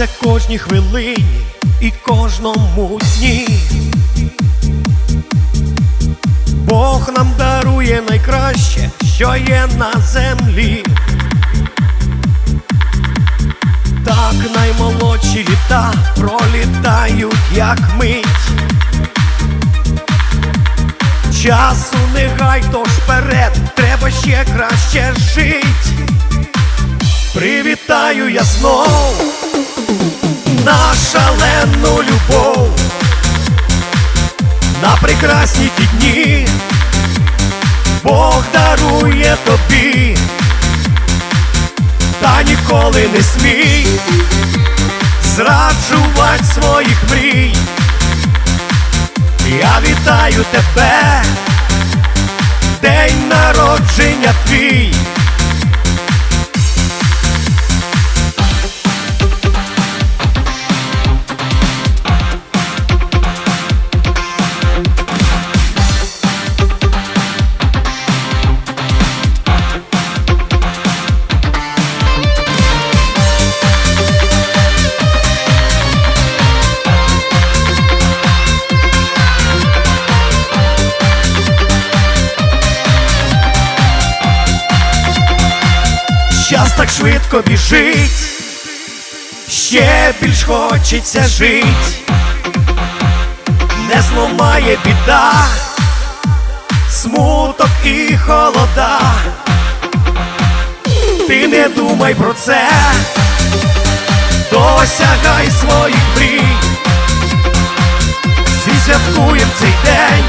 Радуйся кожній хвилині і кожному дні. Бог нам дарує найкраще, що є на землі. Так наймолодші літа пролітають, як мить. Часу не гай, тож вперед, треба ще краще жить. Привітаю я знов шалену любов, на прекрасні ті дні Бог дарує тобі, та ніколи не смій зраджувати своїх мрій. Я вітаю тебе, день народження твій. Так швидко біжить, ще більш хочеться жить, не зломає біда, смуток і холода. Ти не думай про це, досягай своїх мрій, всі святкуєм цей день,